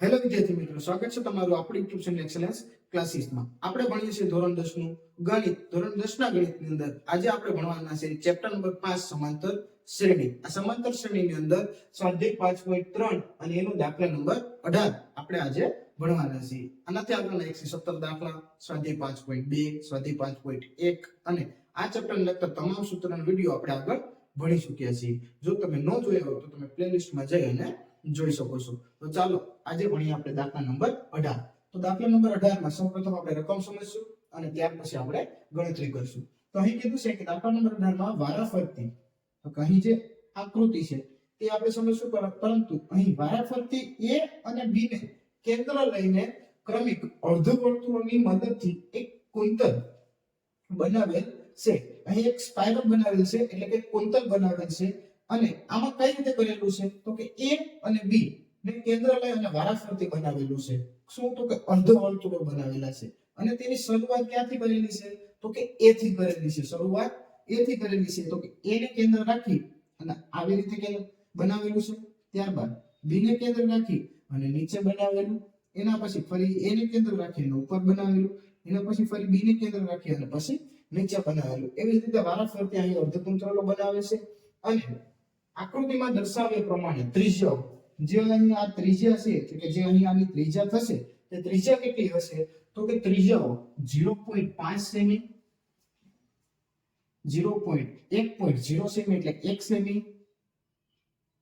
Hello વિદ્યાર્થી મિત્રો, સ્વાગત છે તમારું આપણી ટ્યુશન એક્સેલન્સ ક્લાસીસમાં આપણે ભણીએ છીએ ધોરણ 10 નું ગણિત. ધોરણ 10 ના ગણિતની અંદર આજે આપણે ભણવાના છે ચેપ્ટર નંબર 5 સમાંતર શ્રેણી. આ સમાંતર શ્રેણીની અંદર સ્વાધ્યાય 5.3 અને એનો દાખલા નંબર 18 આપણે આજે ભણવાના છીએ. આનાથી આગળના 117 દાખલા સ્વાધ્યાય 5.2 સ્વાધ્યાય 5.1 અને આ ચેપ્ટર લગતા તમામ સૂત્રોનો વીડિયો આપણે આગળ ભણી ચૂક્યા છીએ. જો તમે ન જોયા હોય તો તમે પ્લેલિસ્ટમાં જઈ અને જોઈ શકો છો. તો ચાલો આજે ભણીએ આપણે દાખલા નંબર 18 તો દાખલા નંબર 18 માં સૌપ્રથમ આપણે રકમ સમજશું અને ત્યાર પછી આપણે ગણતરી કરશું. તો અહીં કીધું છે કે દાખલા નંબર 18 માં વારાફરતી. તો અહીં જે આકૃતિ છે, તે આપણે સમજશું પર- પરંતુ અહીં વારાફરતી એ અને બી ને કેન્દ્ર લઈને ક્રમિક અર્ધવર્તુળોની મદદથી એક કુંતલ બનાવેલ છે. અહીં એક સ્પાઇરલ બનાવેલ છે, એટલે કે કુંતલ બનાવેલ છે. અને આમાં કઈ રીતે કરેલું છે? તો કે એ અને b ને કેન્દ્ર અને વારાફરતી બનાવેલું છે. શું તો કે અર્ધવર્તુળો બનાવેલા છે. અને તેની શરૂઆત ક્યાંથી કરેલી છે? તો કે થી કરેલી છે. શરૂઆતથી કરેલી છે. તો કે ને કેન્દ્ર રાખી અને આવી રીતે કે બનાવેલું છે. ત્યારબાદ ને કેન્દ્ર રાખી અને નીચે બનાવેલું. એના પછી ફરી એને કેન્દ્ર રાખી અને ઉપર બનાવેલું. એના પછી ફરી બીને કેન્દ્ર રાખી અને પછી નીચે બનાવેલું. એવી જ રીતે વારાફરતી અહીં અર્ધકુંતલો બનાવે છે. અને આકૃતિમાં દર્શાવ્યા પ્રમાણે ત્રિજ્યા જે અહીં આ ત્રિજ્યા છે એટલે જે અહીં આની ત્રિજ્યા થશે, તે ત્રિજ્યા કેટલી હશે? તો કે ત્રિજ્યાઓ 0.5 સેમી 0.1.0 સેમી એટલે 1 સેમી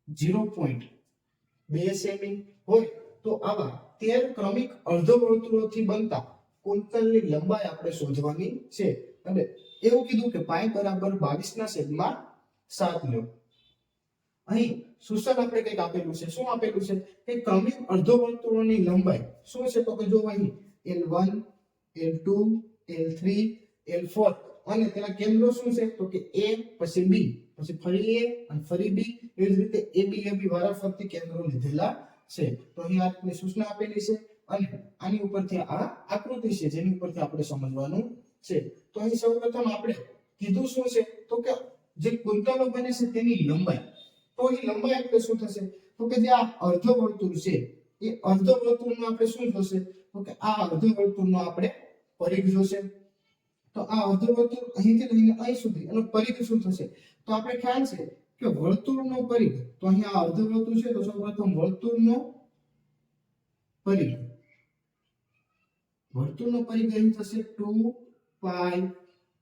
0.2 સેમી હોય. તો આવા 13 ક્રમિક અર્ધવર્તુળોથી બનતા કુંતલની લંબાઈ આપણે શોધવાની છે. અને એવું કીધું કે પાઈ બરાબર 22 ના છેદમાં 7 લો અહીં સૂચન આપણે કંઈક આપેલું છે. શું આપેલું છે? કે ક્રમિક અર્ધવર્તુળોની લંબાઈ શું છે? તો કે જો અહીં L1 L2 L3 L4 અને તેના કેન્દ્રો શું છે? તો કે A પછી B. પછી ફરી A અને ફરી B. એવી જ રીતે AB AB વારાફરતી કેન્દ્રો લીધેલા છે. તો અહીં આપની સૂચના આપેલી છે અને આની ઉપરથી આ આકૃતિ છે, જેની ઉપરથી આપણે સમજવાનું છે. તો અહીં સૌપ્રથમ આપણે કીધું શું છે? તો કે જે કુંતલો બને છે તેની લંબાઈ. તો એ લંબાઈ આપણે શું થશે? તો કે જે આ અર્ધવર્તુળ છે, એ અર્ધવર્તુળનું આપણે શું થશે તો કે આ અર્ધવર્તુળનો આપણે પરિઘ જોશે. તો આ અર્ધવર્તુળ અહીંથી લઈને અહીં સુધી, એનો પરિઘ શું થશે? તો આપણે ખ્યાલ છે કે વર્તુળનો પરિઘ, તો અહીંયા આ અર્ધવર્તુળ છે, તો સૌપ્રથમ વર્તુળનો પરિઘ. વર્તુળનો પરિઘ અહીં થશે 2 પાઈ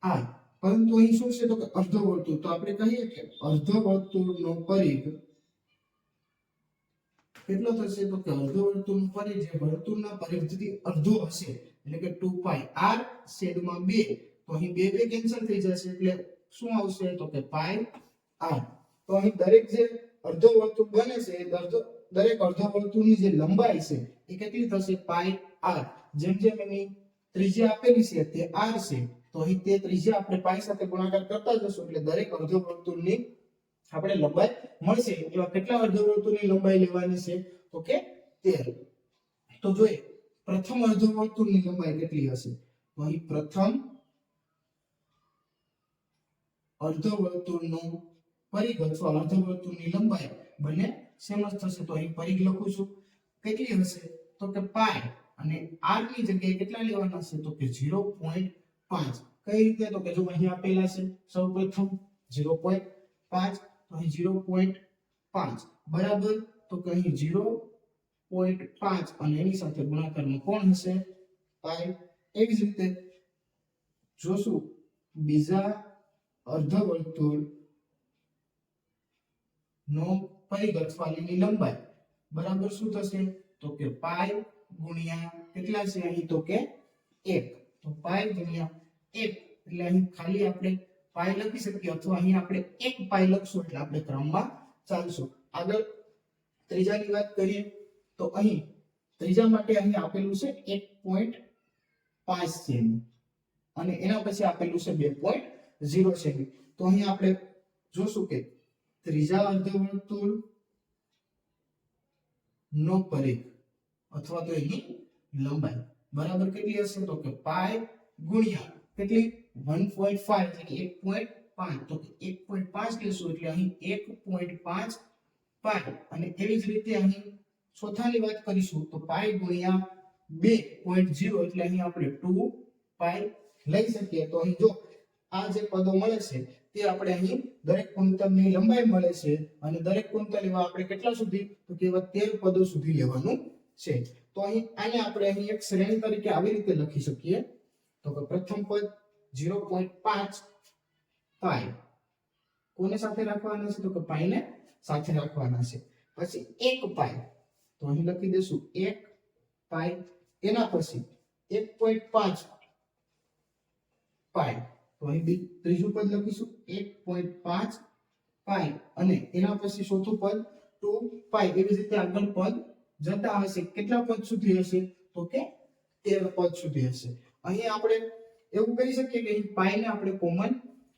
r પરંતુ અહીં શું છે? તો કે અર્ધવર્તુળ. તો આપણે કહીએ કે અર્ધવર્તુળનો પરિઘ કેટલો થશે? તો કે અર્ધવર્તુળનો પરિઘ જે વર્તુળના પરિઘથી અડધો હશે, એટલે કે 2 પાઈ r છેદમાં 2 તો અહીં બે બે કેન્સલ થઈ જશે, એટલે શું આવશે? તો કે પાઈ r તો અહીં દરેક જે અર્ધવર્તુળ બને છે, એ અર્ધો દરેક અર્ધવર્તુળની જે લંબાઈ છે, એ કેટલી થશે? પાઈ r જેમ જેમ એની ત્રિજ્યા આપેલી છે, તે r છે. તો અહીં તે ત્રિજ્યા આપણે પાઈ સાથે ગુણાકાર કરતા જશું એટલે દરેક અર્ધવર્તુળની આપણે લંબાઈ મળશે. એવા કેટલા અર્ધવર્તુળની લંબાઈ લેવાની છે? તો કે 13 તો જોઈએ, પ્રથમ અર્ધવર્તુળની લંબાઈ કેટલી હશે? તો અહીં પ્રથમ અર્ધવર્તુળનું પરિઘ અથવા અર્ધવર્તુળની લંબાઈ બંને સેમ થશે. તો અહીં પરિઘ લખું છું. કેટલી હશે? તો કે પાય. અને આરની જગ્યાએ કેટલા લેવાના છે? તો કે 0.5 કઈ રીતે? તો કે જો અહીં આપેલા છે સૌપ્રથમ 0.5 તો અહીં 0.5 બરાબર? તો કે અહીં 0.5 અને એની સાથે ગુણાકારમાં કોણ હશે? પાઈ એવી જ રીતે જોશું, બીજા અર્ધવર્તુળ નો પરિઘ અથવા એની લંબાઈ. બરાબર શું થશે? તો કે પાઈ ગુણ્યા કેટલા છે? અહીં તો કે 1 તો પાઈ ગુણ્યા 1 એટલે અહીં ખાલી આપણે પાઈ લખી શકીએ અથવા અહીં આપણે એક પાઈ લખશું એટલે આપણે ક્રમમાં ચાલશું. આગળ ત્રીજાની વાત કરીએ તો અહીં ત્રીજા માટે અહીં આપેલું છે 1.5 સેમી અને એના પછી આપેલું છે 2.0 સેમી તો અહીં આપણે જોશું કે ત્રીજા અર્ધવર્તુળ નો પરિઘ અથવા તો એની લંબાઈ. બરાબર કેટલી હશે તો કે પાઈ ગુણ્યા કેટલી? 1.5 એટલે કે 1.5 તો કે 1.5 લેશું એટલે અહીં 1.5 પાઈ અને એવી જ રીતે અહીં ચોથાની વાત કરીશું તો પાઈ ગુણ્યા બે પોઈન્ટ ઝીરો એટલે અહીં આપણે ટુ પાઈ લઈ શકીએ. તો અહીં જો આ જે પદો મળે છે તે આપણે અહીં દરેક કુંતલની લંબાઈ મળે છે. અને દરેક કુંતલ એવા આપણે કેટલા સુધી? તો કે એવા તેર પદો સુધી લેવાનું છે. તો અહીં આને આપણે અહીં એક શ્રેણી તરીકે આવી રીતે લખી શકીએ. તો કે પ્રથમ પદ ઝીરો પોઈન્ટ પાંચ પાઈ કોને સાથે રાખવાના છે? તો કે પાઈને સાથે રાખવાના છે. પછી એક પાઈ તો અહીં લખી દેશું એક પાઈ એના પછી એક પોઈન્ટ પાંચ પાઈ તો અહીં બી ત્રીજું પદ લખીશું, એક પોઈન્ટ પાંચ પાઈ અને એના પછી ચોથું પદ ટુ પાઈ એવી રીતે આગળ પદ જતા હશે. કેટલા પદ સુધી હશે? તો કે તેર પદ સુધી હશે. અહીં આપણે એવું કહી શકીએ કે અહીં પાઈને આપણે કોમન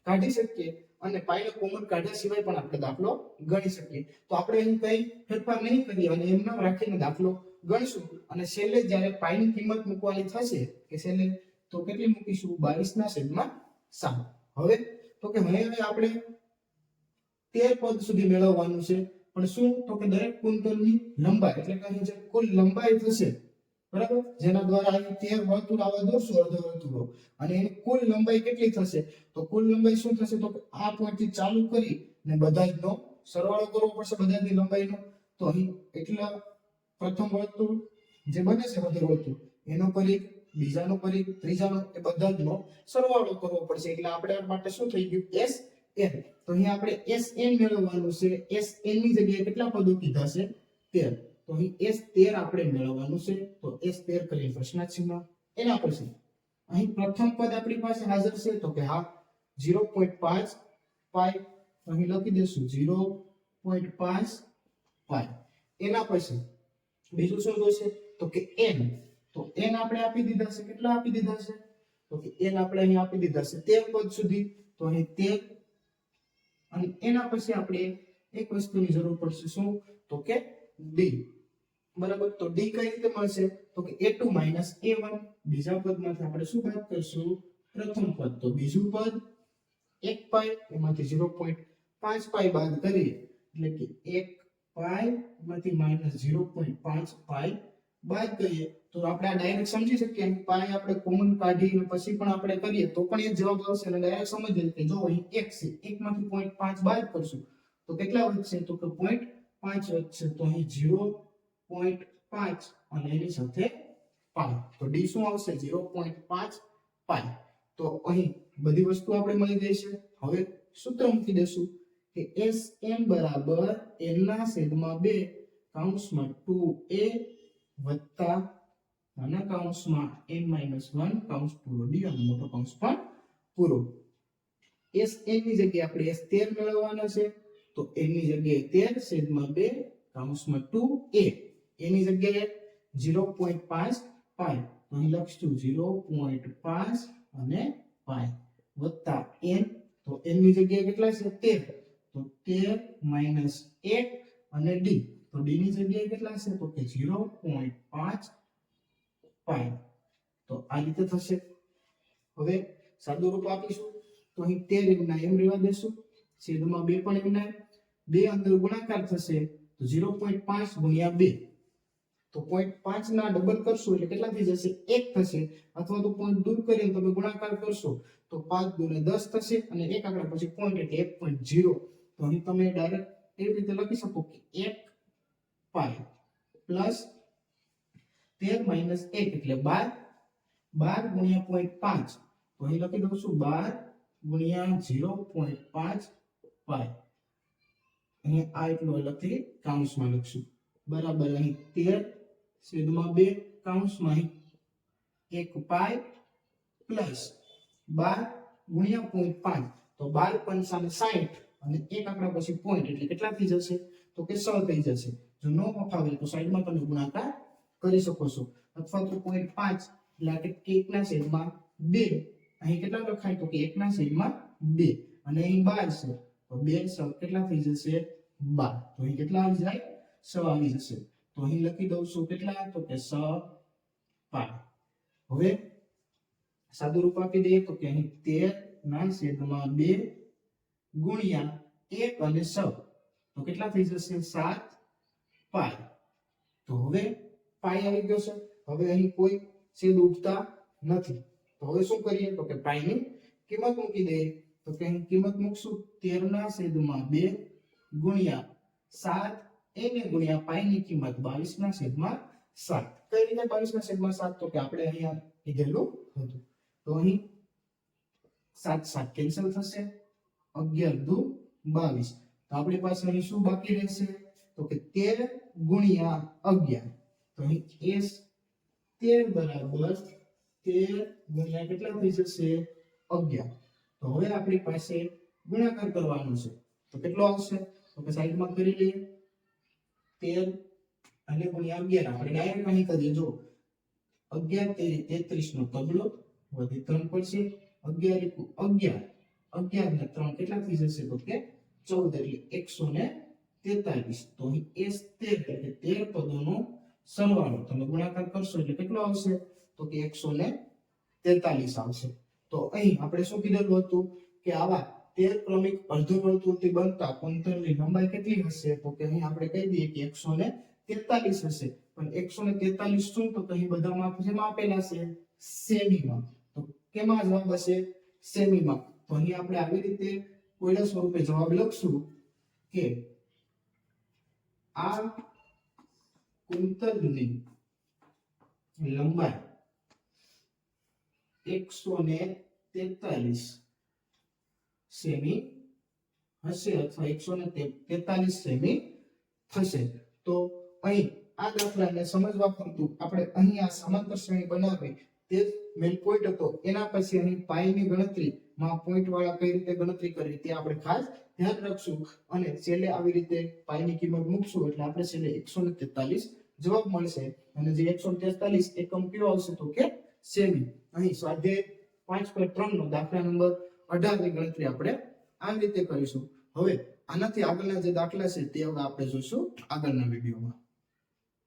કાઢી શકીએ અને પાઈને કોમન કાઢ્યા સિવાય પણ આપણે દાખલો ગણી શકીએ. તો આપણે અહીં કઈ ફેરફાર નહીં કરીએ અને એમને રાખીને દાખલો ગણશું. અને છેલ્લે જ્યારે પાઈની કિંમત મૂકવાની થશે, કે છેલ્લે તો કેટલી મૂકીશું? બાવીસ ના છેદમાં સાત. હવે તો કે હવે આપણે તેર પદ સુધી મેળવવાનું છે. પણ શું? તો કે દરેક કુંતલની લંબાઈ, એટલે કે અહીં જે કુલ લંબાઈ થશે, બરાબર? જેના દ્વારા અહીં તેર વર્તુળ આવા દોરશું અર્ધ વર્તુળો અને એની કુલ લંબાઈ કેટલી થશે? તો કુલ લંબાઈ શું થશે? તો આ પોઈન્ટથી ચાલુ કરી ને બધા જનો સરવાળો કરવો પડશે, બધાની લંબાઈનો. તો અહીં એટલા પ્રથમ વર્તુળ જે બને છે અર્ધ વર્તુળ, એનો પરિઘ બીજાનો પરિઘ ત્રીજાનો, એ બધા જનો સરવાળો કરવો પડશે. એટલે આપણે માટે શું થઈ ગયું? એસ એન તો અહીં આપણે એસ એન મેળવવાનું છે. એસ એનની જગ્યાએ કેટલા પદો કીધા છે? તેર. તો અહીં એસ તેર આપણે મેળવવાનું છે. તો એસ તેર કરી પ્રશ્નાર્થ ચિહ્ન એના પછી અહીં પ્રથમ પદ આપણી પાસે હાજર છે. તો કે હા, ઝીરો પોઈન્ટ પાંચ પાઈ અહીં લખી દઈશું, ઝીરો પોઈન્ટ પાંચ પાઈ એના પછી બીજું શું જોશે તો કે એન તો એન આપણે આપી દીધા છે. કેટલા આપી દીધા છે? તો કે એન આપણે અહીં આપી દીધા છે. તેર પદ સુધી. તો અહીં તેર અને એના પછી આપણે એક વસ્તુની જરૂર પડશે શું? તો કે ડી બરાબર? તો ડી કઈ રીતે મળશે? તો કે a2 માઇનસ a1 બીજા પદમાંથી આપણે શું બાદ કરશું? પ્રથમ પદ. તો બીજું પદ 1 પાઈ એમાંથી 0.5 પાઈ બાદ કરીએ. એટલે કે 1 પાઈ એમાંથી માઇનસ 0.5 પાઈ બાદ કરીએ, તો આપણે આ ડાયરેક્ટ સમજી શકીએ પાઈ આપણે કોમન કાઢીને પછી પણ આપણે કરીએ, તો પણ એ જવાબ આવશે અને ડાયરેક્ટ સમજીએ કે જો અહીં એક છે, એકમાંથી પોઈન્ટ પાંચ બાદ કરશું તો કેટલા વધશે તો કે 0.5 વધશે તો અહીં ઝીરો પોઈન્ટ પાંચ અને એની સાથે પાઈ, તો ડી શું આવશે? ઝીરો પોઈન્ટ પાંચ પાઈ, તો અહીં બધી વસ્તુ આપણે મળી ગઈ છે. હવે સૂત્ર મૂકી દેશું કે એસ એમ બરાબર એન ના છેદમાં બે કાઉન્સમાં ટુ એ વત્તા નાના કૌંસમાં એમ માઇનસ વન કૌંસ પૂરો ડી અને મોટો કૌંસ પણ પૂરો. એસ એનની જગ્યાએ આપણે એસ તેર મેળવવાના છે. તો એની જગ્યાએ તેર છેદમાં બે કૌંસમાં ટુ એ. એની જગ્યાએ ઝીરો પોઈન્ટ પાંચ પાય. અહીં લખશું ઝીરો પોઈન્ટ પાંચ અને પાય. વત્તા એન. તો એનની જગ્યાએ કેટલા છે? તેર. તો તેર માઇનસ એક અને ડી. તો ડી ની જગ્યાએ કેટલા છે તો કે ઝીરો પોઈન્ટ પાંચ પાય તો આ રીતે થશે. હવે સાદું રૂપ આપીશું. તો અહીં તેર એમના એમ રહેવા દેશું. છેદમાં બે પણ એમના બે અંદર ગુણાકાર થશે તો ઝીરો પોઈન્ટ પાંચ ગુણ્યા બે. તો પોઈન્ટ પાંચ ના ડબલ કરશો એટલે કેટલા થઈ જશે? એક થશે. અથવા તો પોઈન્ટ દૂર કરીને તમે ગુણાકાર કરશો તો પાંચ દૂને દસ થશે અને એક આંકડા પછી પોઈન્ટ એટલે એક પોઈન્ટ ઝીરો તો અહીં તમે ડાયરેક્ટ એવી રીતે લખી શકો કે એક પાય પ્લસ તેર માઇનસ એક એટલે બાર બાર ગુણ્યા પોઈન્ટ પાંચ. તો અહીં લખી દઉં છું બાર ગુણ્યા ઝીરો પોઈન્ટ પાંચ પાય અહીં આ એટલું અલગથી કાઉન્સમાં લખશું. બરાબર, અહીં તેર છેદમાં બે કાઉન્સમાં એક પાય પ્લસ બાર ગુણ્યા પોઈન્ટ પાંચ. તો બાર પંચાને સાઠ અને એક આંકડા પછી પોઈન્ટ એટલે કેટલા થઈ જશે? તો કે સો થઈ જશે. જો ન ફાવે તો સાઈડમાં તમે ગુણાકાર કરી શકો છો અથવા તો પોઈન્ટ પાંચ એટલે આ કે એકના છેદમાં બે અહીં કેટલા લખાય તો કે એકના છેદમાં બે અને અહીં બાર છે તો બે સ કેટલા થઈ જશે બાર તો અહીં કેટલા આવી જાય સ આવી જશે તો અહીં લખી દઉં છું કેટલા તો કે સ પાય હવે સાદું રૂપ આપી દઈએ તો કે અહીં તેર ના છેદમાં બે ગુણ્યા એક અને સ તો કેટલા થઈ જશે સાત પાય તો હવે પાઈ આવી ગયો છે. હવે અહીં કોઈ છેદ ઉઠતા નથી. તો હવે શું કરીએ? તો કે પાઈની કિંમત મૂકી દઈએ. તો કે અહીં કિંમત મૂકશું તેર ના છેદમાં બે ગુણ્યા સાત. એને ગુણ્યા પાઈની કિંમત બાવીસ ના છેદમાં સાત. કઈ રીતે બાવીસ ના છેદમાં સાત? તો કે આપણે અહીંયા કીધેલું હતું. તો અહીં સાત સાત કેન્સલ થશે. અગિયાર દુ બાવીસ. તો આપણી પાસે અહીં શું બાકી રહેશે? તો કે તેર ગુણ્યા અગિયાર. તો અહીં એસ તેર બરાબર તેર ગુણ્યા કેટલા થઈ જશે? અગિયાર. તો હવે આપણી પાસે ગુણાકાર કરવાનો છે. તો કેટલો આવશે? તો કે સાઈડમાં કરી લઈએ. તેર અને ગુણ્યા અગિયાર. આપણે ડાયરેક્ટ અહીં કરીએ જો અગિયાર તેરી તેત્રીસ નો તબલો વધી ત્રણ પડશે. અગિયાર અગિયાર. અગિયાર ને ત્રણ કેટલા થઈ જશે? તો કે ચૌદ. એટલે એકસો ને તેતાલીસ તો અહીં એસ તેર એટલે તેર પદોનો સરવાળો તમે ગુણાકાર કરશો એટલે કેટલો આવશે તો કે એકસો ને તેતાલીસ આવશે તો અહીં આપણે શું કીધેલું હતું કે આવા તેર ક્રમિક અર્ધવર્તુળથી બનતા કોંતરની લંબાઈ કેટલી હશે તો કે અહીં આપણે કહી દઈએ કે એકસો ને તેતાલીસ હશે પણ એકસો ને તેતાલીસ શું તો અહીં અહીં બધામાં જેમાં આપેલા છે સેમીમાં તો કેમાં જવાબ હશે સેમીમાં તો અહીં આપણે આવી રીતે કોયડા સ્વરૂપે જવાબ લખશું કે આ કુંતલની લંબાઈ એકસો ને તેતાલીસ સેમી હશે અથવા એકસો ને તેતાલીસ સેમી થશે. તો અહીં આ દાખલાને સમજવા પૂરતું આપણે અહીં આ સમાંતર શ્રેણી બનાવી તે મેઇન પોઈન્ટ હતો. એના પછી અહીં પાઈની ગણતરી માં પોઈન્ટ વાળા કઈ રીતે ગણતરી કરી તે આપણે ખાસ ધ્યાન રાખશું. અને છેલ્લે આવી રીતે પાઈની કિંમત મૂકશું એટલે આપણે છેલ્લે એકસો તેતાલીસ જવાબ મળશે. અને જે એકસો તેતાલીસ એકમ કયો આવશે તો કે સેમી. અહીં સ્વાધ્યાય પાંચ પોઈન્ટ ત્રણ નો દાખલા નંબર અઢારની ગણતરી આપણે આ રીતે કરીશું. હવે આનાથી આગળના જે દાખલા છે તે હવે આપણે જોઈશું આગળના વિડીયોમાં.